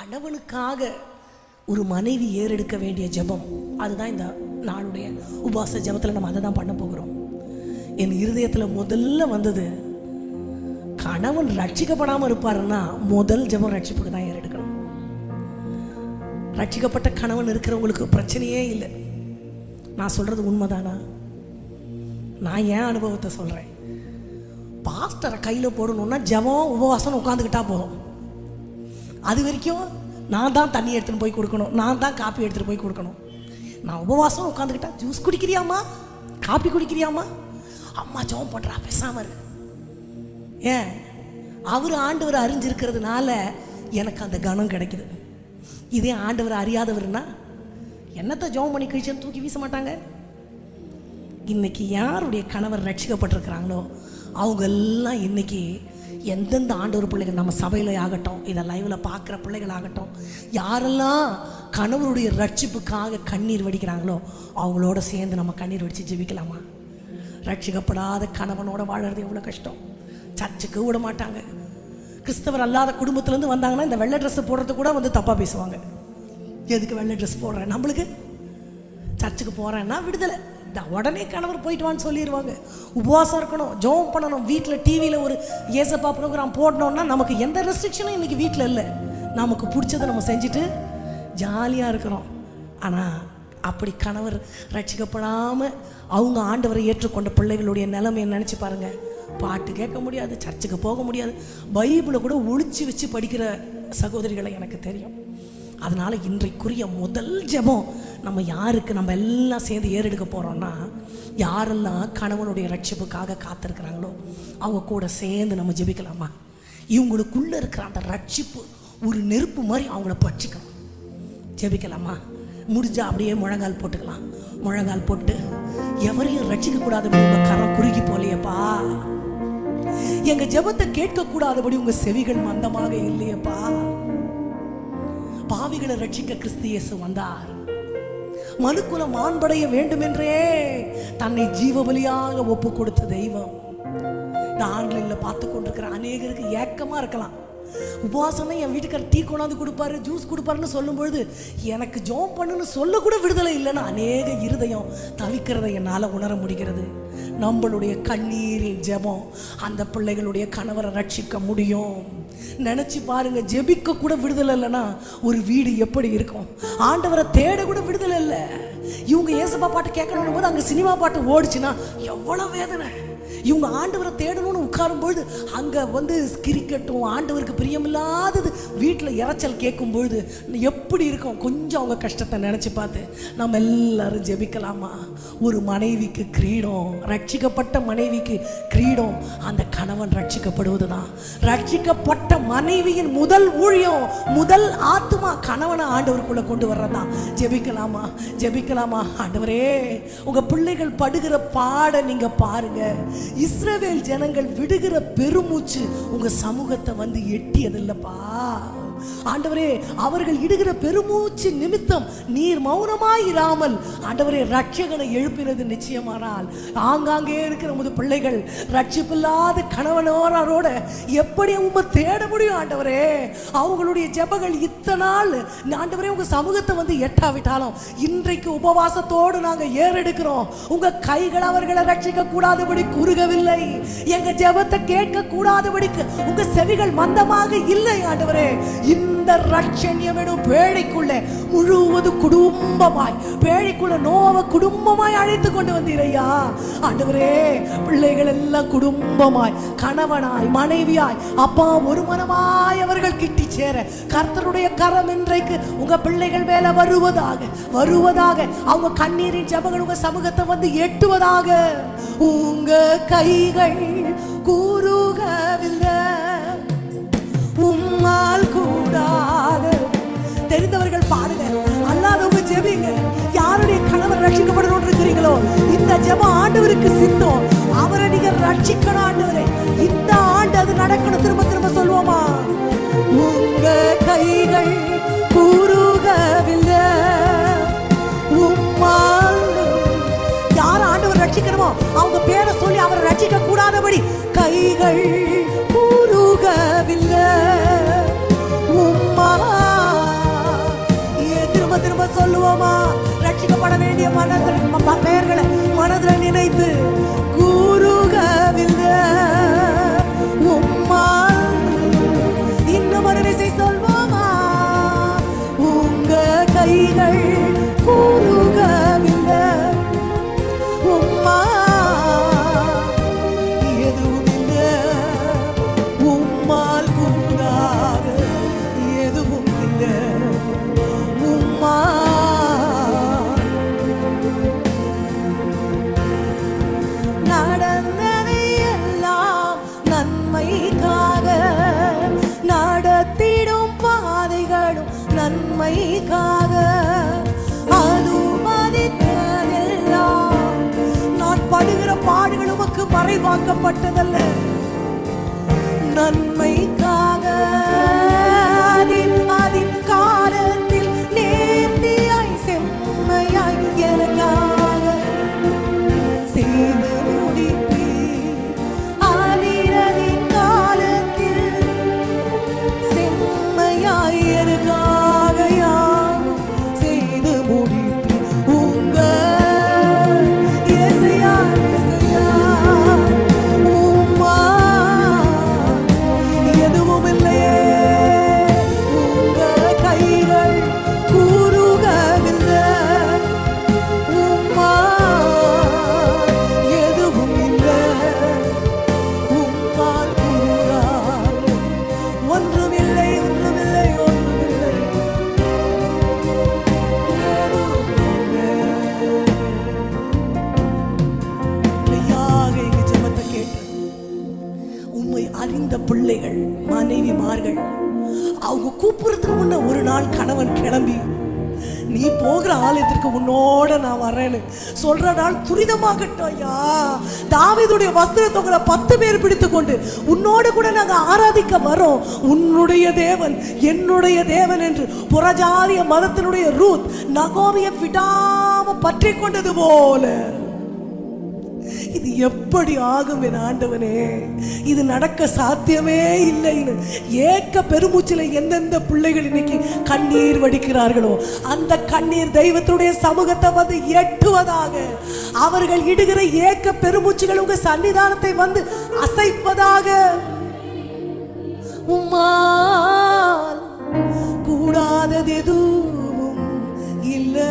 கணவனுக்காக ஒரு மனைவி ஏறெடுக்க வேண்டிய ஜெபம். அதுதான் இந்த நாளுடைய உபாச ஜெபத்தில் நம்ம அதை தான் பண்ண போகிறோம். என் இருதயத்தில் முதல்ல வந்தது கணவன் ரட்சிக்கப்படாமல் இருப்பாருன்னா முதல் ஜெபம் ரட்சிப்புக்கு தான் ஏறெடுக்கணும். ரட்சிக்கப்பட்ட கணவன் இருக்கிறவங்களுக்கு பிரச்சனையே இல்லை. நான் சொல்கிறது உண்மைதானா? நான் ஏன் அனுபவத்தை சொல்கிறேன் பாஸ்டரை கையில் போடணுன்னா ஜெபம் உபவாசம் உட்காந்துக்கிட்டா போதும். அது வரைக்கும் நான் தான் தண்ணி எடுத்துகிட்டு போய் கொடுக்கணும். நான் தான் காப்பி எடுத்துகிட்டு போய் கொடுக்கணும். நான் உபவாசம் உட்காந்துக்கிட்டா ஜூஸ் குடிக்கிறியாம்மா? காப்பி குடிக்கிறியாம்மா? அம்மா ஜெபம் பண்ணுறா பேசாமல் இரு. ஏன்? அவர் ஆண்டவர் அறிஞ்சிருக்கிறதுனால எனக்கு அந்த கணம் கிடைக்குது. இதே ஆண்டவர் அறியாதவர்னா என்னத்தை ஜெபம் பண்ணி கிழிச்சன்னு தூக்கி வீச மாட்டாங்க? இன்னைக்கு யாருடைய கணவர் ரட்சிக்கப்பட்டிருக்கிறாங்களோ அவங்க எல்லாம் இன்னைக்கு எந்தெந்த ஆண்டவர் பிள்ளைகள் நம்ம சபையில் ஆகட்டும் இதை லைவில் பார்க்குற பிள்ளைகள் ஆகட்டும் யாரெல்லாம் கணவருடைய ரட்சிப்புக்காக கண்ணீர் வடிக்கிறாங்களோ அவங்களோட சேர்ந்து நம்ம கண்ணீர் வடித்து ஜெபிக்கலாமா? ரட்சிக்கப்படாத கணவனோட வாழறது எவ்வளோ கஷ்டம். சர்ச்சுக்கு விட மாட்டாங்க. கிறிஸ்தவர் அல்லாத குடும்பத்துலேருந்து வந்தாங்கன்னா இந்த வெள்ளை ட்ரெஸ்ஸை போடுறது கூட வந்து தப்பாக பேசுவாங்க. எதுக்கு வெள்ளை ட்ரெஸ் போடுறேன் நம்மளுக்கு? சர்ச்சுக்கு போகிறேன்னா விடுதலை. உடனே கணவர் போயிட்டு வான்னு சொல்லிடுவாங்க உபவாசம் இருக்கணும் ஜோம் பண்ணணும். வீட்டில் டிவியில் ஒரு ஏசப்பா ப்ரோக்ராம் போடணும்னா நமக்கு எந்த ரெஸ்ட்ரிக்ஷனும் இன்றைக்கி வீட்டில் இல்லை. நமக்கு பிடிச்சதை நம்ம செஞ்சுட்டு ஜாலியாக இருக்கிறோம். ஆனால் அப்படி கணவர் ரட்சிக்கப்படாமல் அவங்க ஆண்டவரை ஏற்றுக்கொண்ட பிள்ளைகளுடைய நிலைமையை நினச்சி பாருங்கள் பாட்டு கேட்க முடியாது சர்ச்சுக்கு போக முடியாது. பைபிளை கூட ஒழிச்சு வச்சு படிக்கிற சகோதரிகளை எனக்கு தெரியும். அதனால் இன்றைக்குரிய முதல் ஜபம் நம்ம யாருக்கு நம்ம எல்லாம் சேர்ந்து ஏறெடுக்க போகிறோம்னா யாரெல்லாம் கணவனுடைய ரட்சிப்புக்காக காத்திருக்கிறாங்களோ அவங்க கூட சேர்ந்து நம்ம ஜெபிக்கலாமா? இவங்களுக்குள்ளே இருக்கிற அந்த ரட்சிப்பு ஒரு நெருப்பு மாதிரி அவங்கள பற்றிக்கணும் ஜெபிக்கலாமா? முடிஞ்சால் அப்படியே முழங்கால் போட்டுக்கலாம். முழங்கால் போட்டு எவரையும் ரட்சிக்கக்கூடாதபடி உங்கள் கரம் குறுகி போலையப்பா எங்க ஜெபத்தை கேட்க கூடாதபடி உங்க செவிகள் மந்தமாக இல்லையப்பா. பாவிகளை ரட்சிக்க கிறிஸ்து இயேசு வந்தார். மனுக்குலம் மாண்படைய வேண்டுமென்றே தன்னை ஜீவபலியாக ஒப்பு கொடுத்த தெய்வம். இந்த ஆன்லைன்ல பார்த்து கொண்டிருக்கிற அநேகருக்கு ஏக்கமா இருக்கலாம். உபவாசம்னா என் வீட்டுக்கார டீ கொண்டாந்து கொடுப்பாரு ஜூஸ் கொடுப்பாருன்னு சொல்லும்பொழுது எனக்கு ஜோம் பண்ணுன்னு சொல்லக்கூட விடுதலை இல்லைன்னு அநேக இருதயம் தவிக்கிறதை என்னால் உணர முடிகிறது. நம்மளுடைய கண்ணீரின் ஜெபம் அந்த பிள்ளைகளுடைய கணவரை ரட்சிக்க முடியும். நினச்சி பாருங்க ஜெபிக்க கூட விடுதலை இல்லைன்னா ஒரு வீடு எப்படி இருக்கும்? ஆண்டவரை தேட கூட விடுதலை இல்லை. இவங்க ஏசப்பா பாட்டு கேட்கணும் போது அங்கே சினிமா பாட்டு ஓடிச்சுன்னா எவ்வளோ வேதனை. இவங்க ஆண்டவரை தேடணும்னு உட்காரும்பொழுது அங்கே வந்து கிரிக்கெட்டும் ஆண்டவருக்கு பிரியமில்லாதது வீட்டில் இறைச்சல் கேட்கும்பொழுது எப்படி இருக்கும்? கொஞ்சம் அவங்க கஷ்டத்தை நினச்சி பார்த்து நம்ம எல்லாரும் ஜெபிக்கலாமா? ஒரு மனைவிக்கு கிரீடம் ரட்சிக்கப்பட்ட மனைவிக்கு கிரீடம் அந்த கணவன் ரட்சிக்கப்படுவது தான் ரட்சிக்கப்பட்ட மனைவியின் முதல் ஊழியம் முதல் ஆத்துமா கணவனை ஆண்டவருக்குள்ளே கொண்டு வர்றதான் ஜெபிக்கலாமா? ஜெபிக்க ஜெபிக்கலாமா? ஆண்டவரே உங்க பிள்ளைகள் படுகிற பாட நீங்க பாருங்க. இஸ்ரவேல் ஜனங்கள் விடுகிற பெருமூச்சு உங்க சமூகத்தை வந்து எட்டியதில்லப்பா. ஆண்டவரே அவர்கள் இடுகிற பெருமூச்சு நிமித்தம் நீர் மௌனமாயிராமல் ஆண்டவரே ரட்சகனை எழுப்பினது நிச்சயமானால். ஆங்காங்கே இருக்கிற முது பிள்ளைகள் ரட்சிப்பில்லாத கணவனோரோட எப்படி உங்க தேட முடியும் ஆண்டவரே? அவங்களுடைய ஜெபங்கள் இத்தனை நாள். ஆண்டவரே உங்க சமூகத்தை வந்து எட்டாவிட்டாலும் இன்றைக்கு உபவாசத்தோடு நாங்க ஏறெடுக்கிறோம். உங்க கைகள் அவர்களை ரட்சிக்க கூடாதபடி குறுகவில்லை. எங்க ஜெபத்தை கேட்க கூடாதபடிக்கு உங்க செவிகள் மந்தமாக இல்லை ஆண்டவரே. இந்த ரட்சண்யம் எனும் பேழைக்குள்ளே முழுவது குடும்பமாய் பேழைக்குள்ள நோவ குடும்பமாய் அழைத்து கொண்டு வந்தீரையா? ஆண்டவரே பிள்ளைகள் எல்லாம் குடும்பமாய் கணவனாய் மனைவியாய் அப்பா ஒரு மனமாய் அவர்கள் கிட்டி சேர கர்த்தருடைய கரம் இன்றைக்கு உங்க பிள்ளைகள் மேல வருவதாக வருவதாக அவங்க கண்ணீரின் ஜபங்கள் உங்க சமூகத்தை வந்து எட்டுவதாக. உங்க கைகள் கூறுகவில்லை. உம்மால் கூடாது. தெரிந்தவர்கள் பாடுங்க அல்லாதவங்க ஜெபிங்க. யாருடைய கணவர் ரட்சிக்கப்படணும் இருக்கிறீங்களோ இந்த ஜெபம் ஆண்டவருக்கு சித்தம். அவரை நீங்க ரட்சிக்கணும் ஆண்டவரை. இந்த ஆண்டு அது நடக்கணும். திரும்ப திரும்ப சொல்லுவோமா? உங்க கைகள் கூறுகவில்லை. உம்மா யார் ஆண்டவர் ரட்சிக்கணுமோ? அவங்க பேரை சொல்லி அவரை ரட்சிக்க கூடாதபடி கைகள் கூறுகவில்லை. மனதில் ம- பெயர்களை மனதில் நினைத்து மறைவாக்கப்பட்டதல்ல நன்மைக்காக அதின் அதின் கால நீ போகிற ஆலயத்திற்கு உன்னோட நான் வரேன்னு சொல்ற நாள் துரிதமாகட்டும் ஐயா. தாவிதுடைய வஸ்திரத்தை பத்து பேர் பிடித்து கொண்டு உன்னோடு கூட நாங்கள் ஆராதிக்க வரோம் உன்னுடைய தேவன் என்னுடைய தேவன் என்று புறஜாதிய மதத்தினுடைய ரூத் நகோவிய விடாம பற்றி கொண்டது போல. இது எப்படி ஆகும் என் ஆண்டவனே? இது நடக்க சாத்தியமே இல்லைன்னு. ஏக்க பெருமூச்சில எந்தெந்த பிள்ளைகள் இன்னைக்கு கண்ணீர் வடிக்கிறார்களோ அந்த கண்ணீர் தெய்வத்துடைய சமூகத்தை வந்து எட்டுவதாக அவர்கள் இடுகிற ஏக்க பெருமூச்சுகள் உங்க சன்னிதானத்தை வந்து அசைப்பதாக. உம்மால் கூடாதது எதுவும் இல்லை.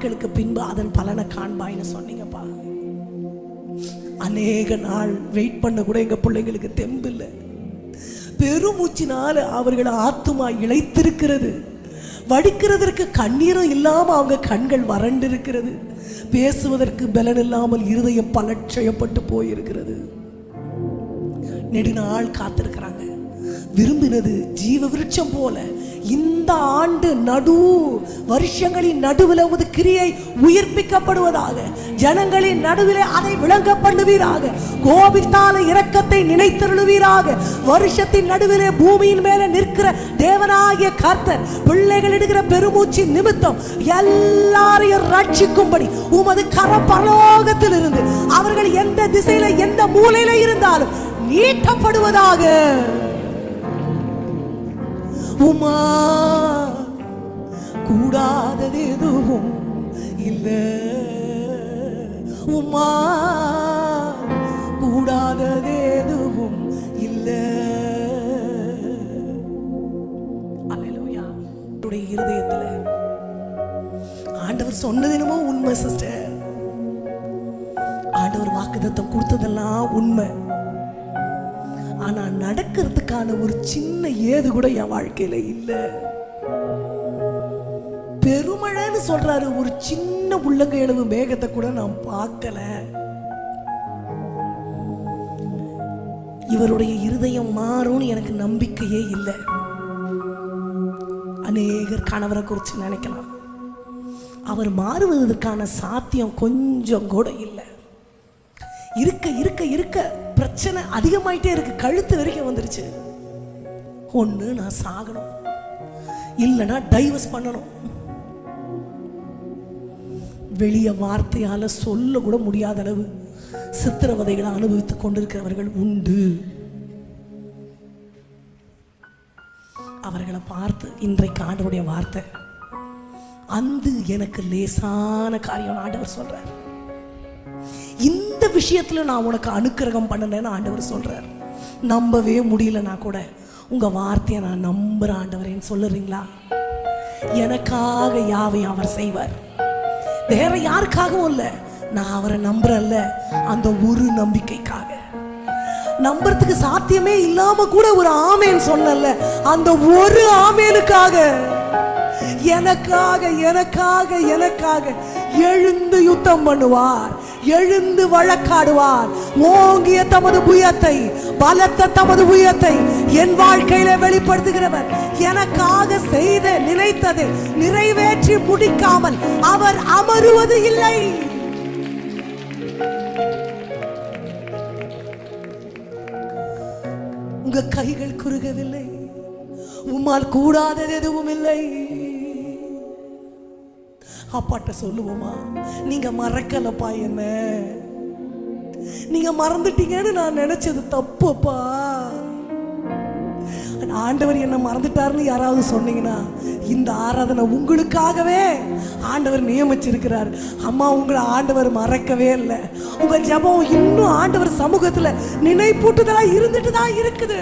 நாட்களுக்கு பின்பு அதன் பலனை காண்பாயின்னு சொன்னீங்கப்பா. அநேக நாள் வெயிட் பண்ண கூட எங்க பிள்ளைங்களுக்கு தெம்பு இல்லை. பெருமூச்சினால அவர்கள் ஆத்துமா இழைத்திருக்கிறது. வடிக்கிறதற்கு கண்ணீரும் இல்லாம அவங்க கண்கள் வறண்டு இருக்கிறது பேசுவதற்கு பலன் இல்லாமல் இருதயம் பலட்சயப்பட்டு போயிருக்கிறது. நெடுநாள் காத்திருக்கிறாங்க. விரும்பினது ஜீவ விருட்சம் போல இந்த ஆண்டு நடு வருஷங்களின் நடுவில் உமது கிரியை உயிர்ப்பிக்கப்படுவதாக ஜனங்களின் நடுவிலே அதை விளங்க பண்ணுவீராக கோபித்தால இரக்கத்தை நினைத்தருளுவீராக வருஷத்தின் நடுவிலே பூமியின் மேலே நிற்கிற தேவனாகிய கர்த்தர் பிள்ளைகள் எடுக்கிற பெருமூச்சு நிமித்தம் எல்லாரையும் ரட்சிக்கும்படி உமது கர பரலோகத்தில் இருந்து அவர்கள் எந்த திசையில எந்த மூலையில இருந்தாலும் நீட்டப்படுவதாக. உமா கூடாதது எதுவும் இல்லை. உமா கூடாதது எதுவும் இல்லை. அல்லேலூயா உடைய ஆண்டவர் சொன்னது என்னமோ உண்மை சிஸ்டர் ஆண்டவர் வாக்குதத்தம் கொடுத்ததெல்லாம் உண்மை. ஆனா நடக்கிறதுக்கான ஒரு சின்ன ஏது கூட என் வாழ்க்கையில இல்ல. பெருமழைன்னு சொல்றாரு. ஒரு சின்ன உள்ளங்கையளவு மேகத்தை கூட நான் பார்க்கல. இவருடைய இருதயம் மாறும்னு எனக்கு நம்பிக்கையே இல்லை. அநேகர் கணவரை குறித்து நினைக்கலாம். அவர் மாறுவதற்கான சாத்தியம் கொஞ்சம் கூட இல்லை. இருக்க இருக்க இருக்க. பிரச்சனை அதிகமாயிட்டே இருக்கு. கழுத்து வரைக்கும் வந்துருச்சு. ஒன்று நான் சாகணும். இல்லைன்னா டைவர்ஸ் பண்ணணும். வெளிய வார்த்தையால சொல்ல கூட முடியாத அளவு சித்திரவதைகளை அனுபவித்துக் கொண்டிருக்கிறவர்கள் உண்டு. அவர்களை பார்த்து இன்றைக்கு ஆண்டவருடைய வார்த்தை. அந்து எனக்கு லேசான காரியம் ஆண்டவர் சொல்றார். விஷயத்தில் நான் உனக்கு அனுக்கிரகம் பண்ணினேன்னு ஆண்டவர் சொல்கிறார் நம்பவே முடியலனா கூட உங்கள் வார்த்தையை நான் நம்புகிற ஆண்டவரேன்னு சொல்லுறீங்களா? எனக்காக யாவையும் அவர் செய்வார்? வேற யாருக்காகவும் இல்லை நான் அவரை நம்புறல்ல அந்த ஒரு நம்பிக்கைக்காக. நம்புறதுக்கு சாத்தியமே இல்லாம கூட ஒரு ஆமேன் சொன்னல அந்த ஒரு ஆமேனுக்காக. எனக்காக எனக்காக எனக்காக எழுந்து யுத்தம் பண்ணுவார். எழுந்து வழக்காடுவார். ஓங்கிய தமது புயத்தை பலத்த தமது புயத்தை என் வாழ்க்கையில வெளிப்படுத்துகிறவர். எனக்காக செய்த நினைத்ததை நிறைவேற்றி முடிக்காமல் அவர் அமருவது இல்லை. உங்க கைகள் குறுகவில்லை. உம்மால் கூடாதது எதுவும் இல்லை. அப்பாட்ட சொல்லுவோமா? நீங்க மறக்கலப்பா என்ன? நீங்க மறந்துட்டீங்கன்னு நான் நினைச்சது தப்புப்பா. ஆண்டவர் என்ன மறந்துட்டாருன்னு யாராவது சொன்னீங்கன்னா இந்த ஆராதனை உங்களுக்காகவே ஆண்டவர் நியமிச்சிருக்கிறார். அம்மா உங்களை ஆண்டவர் மறக்கவே இல்லை. உங்க ஜெபம் இன்னும் ஆண்டவர் சமூகத்துல நினைப்பூட்டுதலா இருந்துட்டு தான் இருக்குது.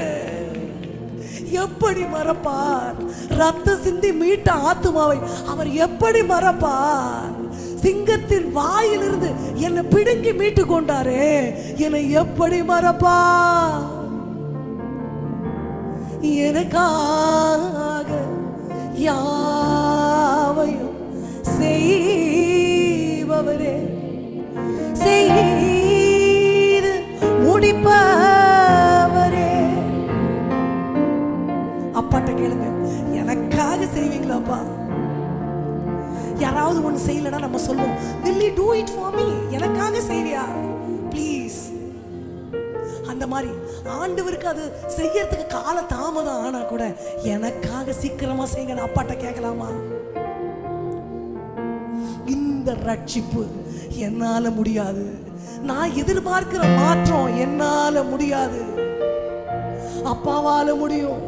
எப்படி மறப்பார்? ரத்த சிந்தி மீட்ட ஆத்துமாவை அவர் எப்படி மறப்பார்? சிங்கத்தின் வாயிலிருந்து என்னை பிடுங்கி மீட்டு கொண்டாரே என்னை எப்படி மறப்பார்? எனக்காக யாவையும் செய்பவரே செய்ய இல்லப்பா யாராவது ஒன்று செய்யலன்னா நம்ம சொல்லுவோம். Will you do it for me எனக்காக செய்வியா ப்ளீஸ் அந்த மாதிரி ஆண்டவருக்கு அது செய்யறதுக்கு கால தாமதம் ஆனா கூட எனக்காக சீக்கிரமா செய்யுங்க. அப்பாட்ட கேட்கலாமா? இந்த ரட்சிப்பு என்னால முடியாது. நான் எதிர்பார்க்கிற மாற்றம் என்னால முடியாது. அப்பாவால முடியும்.